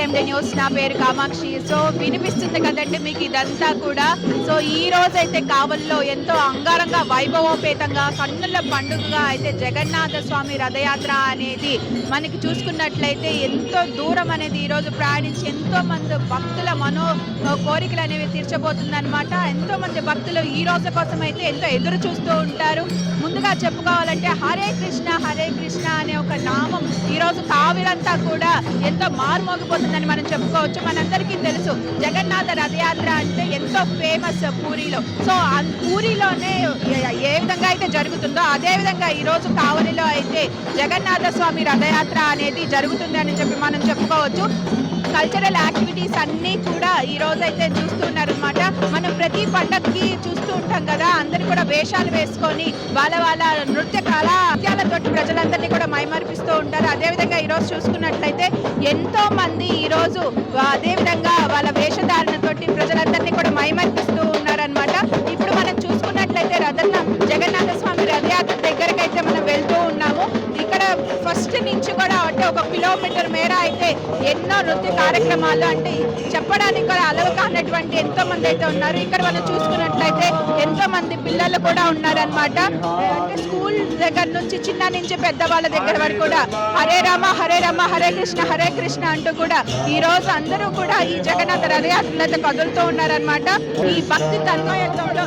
Welcome news నా పేరు Kamakshi. So వినిపిస్తుంది కదండి మీకు ఇదంతా కూడా. సో ఈ రోజు అయితే కావల్లో ఎంతో అంగారంగా వైభవోపేతంగా కన్నుల పండుగగా అయితే జగన్నాథ స్వామి రథయాత్ర అనేది మనకి చూసుకున్నట్లయితే ఎంతో దూరం అనేది ఈ రోజు ప్రయాణించి ఎంతో మంది భక్తుల మనో కోరికలు అనేవి తీర్చబోతుందన్నమాట. ఎంతో మంది భక్తులు ఈ రోజు కోసం అయితే ఎంతో ఎదురు చూస్తూ ఉంటారు. ముందుగా చెప్పుకోవాలంటే హరే కృష్ణ హరే కృష్ణ అనే ఒక నామం. ఈ రోజు కావిలంతా కూడా ఎంతో మారుమోగిపోతుందని మనం చెప్పుకోవచ్చు. మనందరికీ తెలుసు జగన్నాథ రథయాత్ర అంటే ఎంతో ఫేమస్ పూరిలో. సో ఆ పూరిలోనే ఏ- విధంగా అయితే జరుగుతుందో అదే విధంగా ఈ రోజు కావలిలో అయితే జగన్నాథ స్వామి రథయాత్ర అనేది జరుగుతుంది అని చెప్పి మనం చెప్పుకోవచ్చు. కల్చరల్ యాక్టివిటీస్ అన్నీ కూడా ఈ రోజు అయితే చూస్తున్నారు కూడా మనం ప్రతి పండగకి చూస్తూ ఉంటాం కదా అందరు కూడా వేషాలు వేసుకొని వాళ్ళ వాళ్ళ నృత్య కళా నృత్యాలతో ప్రజలందరినీ కూడా మైమర్పిస్తూ ఉంటారు. అదేవిధంగా ఈ రోజు చూసుకున్నట్లయితే ఎంతో మంది ఈ రోజు అదే విధంగా వాళ్ళ ఫస్ట్ నుంచి కూడా అంటే ఒక కిలోమీటర్ మేర అయితే ఎన్నో నృత్య కార్యక్రమాలు. అంటే చెప్పడానికి కూడా అలవు కానటువంటి ఎంతో మంది అయితే ఉన్నారు. ఇక్కడ మనం చూసుకున్నట్లయితే ఎంతో మంది పిల్లలు కూడా ఉన్నారనమాట అంటే స్కూల్ దగ్గర నుంచి చిన్న నుంచి పెద్ద వాళ్ళ దగ్గర వరకు కూడా హరే రామ హరే రామ హరే కృష్ణ హరే కృష్ణ అంటూ కూడా ఈ రోజు అందరూ కూడా ఈ జగన్నాథ రథయాత్రలతో కదులుతూ ఉన్నారనమాట ఈ భక్తి తన్మయత్వంలో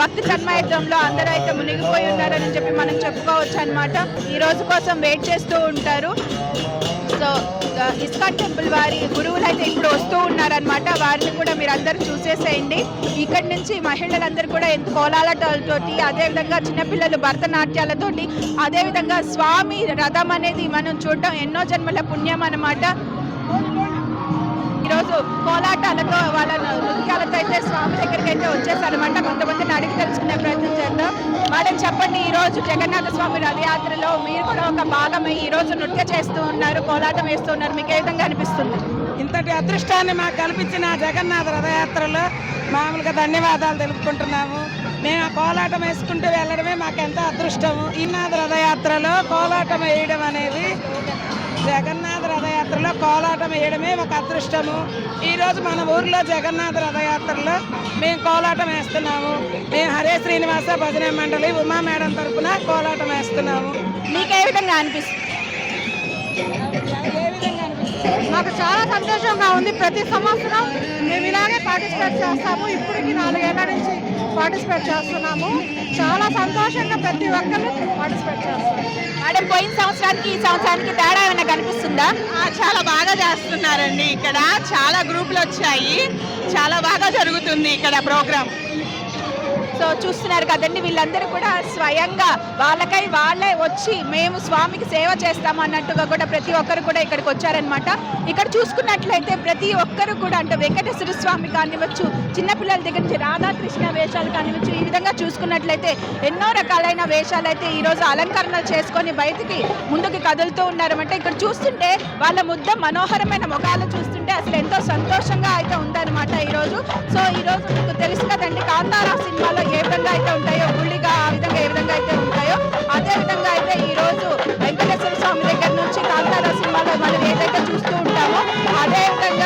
భక్తి తన్మయత్వంలో అందరూ అయితే మునిగిపోయి ఉన్నారని చెప్పి మనం చెప్పుకోవచ్చు అనమాట ఈ రోజు కోసం వెయిట్ చేస్తూ ఉంటారు. సో ఇస్కాన్ టెంపుల్ వారి గురువులు అయితే ఇప్పుడు వస్తూ ఉన్నారనమాట వారిని కూడా మీరు అందరూ చూసేసేయండి. ఇక్కడ నుంచి మహిళలందరూ కూడా ఎంత కోలాలతోటి అదేవిధంగా చిన్నపిల్లలు భరతనాట్యాలతోటి అదేవిధంగా స్వామి రథం అనేది మనం చూడటం ఎన్నో జన్మల పుణ్యం అనమాట ఈరోజు కోలాటాలతో వాళ్ళ అయితే స్వామి దగ్గరికి అయితే వచ్చేసానమాట కొంతమందిని అడిగి తెలుసుకునే ప్రయత్నం చేద్దాం. మేడం చెప్పండి ఈ రోజు జగన్నాథ స్వామి రథయాత్రలో మీరు కూడా ఒక భాగమై ఈ రోజు నృత్య చేస్తూ ఉన్నారు కోలాటం వేస్తూ ఉన్నారు. మీకు ఏ విధంగా అనిపిస్తుంది? ఇంతటి అదృష్టాన్ని మాకు కల్పించిన జగన్నాథ రథయాత్రలో మామూలుగా ధన్యవాదాలు తెలుపుకుంటున్నాము. మేము ఆ కోలాటం వేసుకుంటూ వెళ్ళడమే మాకు ఎంతో అదృష్టము. ఈనాథ రథయాత్రలో కోలాటం వేయడం అనేది జగన్నాథ రథయాత్రలో కోలాటం వేయడమే ఒక అదృష్టము. ఈరోజు మన ఊర్లో జగన్నాథ రథయాత్రలో మేము కోలాటం వేస్తున్నాము. మేము హరే శ్రీనివాస భజన మండలి ఉమా మేడం తరపున కోలాటం వేస్తున్నాము. మీకు ఏ విధంగా అనిపిస్తుంది? ఏ విధంగా అనిపిస్తుంది మాకు చాలా సంతోషంగా ఉంది. ప్రతి సంవత్సరం మేము ఇలాగే పార్టిసిపేట్ చేస్తాము. ఇప్పటికి నాలుగేళ్ళ నుంచి పార్టిసిపేట్ చేస్తున్నాము. చాలా సంతోషంగా ప్రతి ఒక్కరు పార్టిసిపేట్ చేస్తాము మేడం పోయిన సంవత్సరానికి ఈ సంవత్సరానికి తేడా ఏమైనా కనిపిస్తుందా? చాలా బాగా చేస్తున్నారండి ఇక్కడ. చాలా గ్రూపులు వచ్చాయి. చాలా బాగా జరుగుతుంది ఇక్కడ ప్రోగ్రామ్ సో చూస్తున్నారు కదండి వీళ్ళందరూ కూడా స్వయంగా వాళ్ళకై వాళ్ళే వచ్చి మేము స్వామికి సేవ చేస్తాము అన్నట్టుగా కూడా ప్రతి ఒక్కరు కూడా ఇక్కడికి వచ్చారనమాట ఇక్కడ చూసుకున్నట్లయితే ప్రతి ఒక్కరు కూడా అంటే వెంకటేశ్వర స్వామి కానివ్వచ్చు చిన్నపిల్లల దగ్గర నుంచి రాధాకృష్ణ వేషాలు కానివ్వచ్చు ఈ విధంగా చూసుకున్నట్లయితే ఎన్నో రకాలైన వేషాలు అయితే ఈరోజు అలంకరణలు చేసుకొని బయటికి ముందుకు కదులుతూ ఉన్నారన్నమాట. ఇక్కడ చూస్తుంటే వాళ్ళ ముద్ద మనోహరమైన ముఖాలు చూస్తుంటే అసలు ఎంతో సంతోషంగా అయితే ఉందన్నమాట ఈరోజు సో ఈరోజు మీకు తెలుసు కదండి కాంతారా సినిమాలో ఏ విధంగా అయితే ఉంటాయో గుళ్ళిగా ఆ విధంగా ఏ విధంగా అయితే ఉంటాయో అదే విధంగా అయితే ఈ రోజు వెంకటేశ్వర స్వామి దగ్గర నుంచి కాంతారా సినిమాలో మనం ఏదైతే చూస్తూ ఉంటామో అదే విధంగా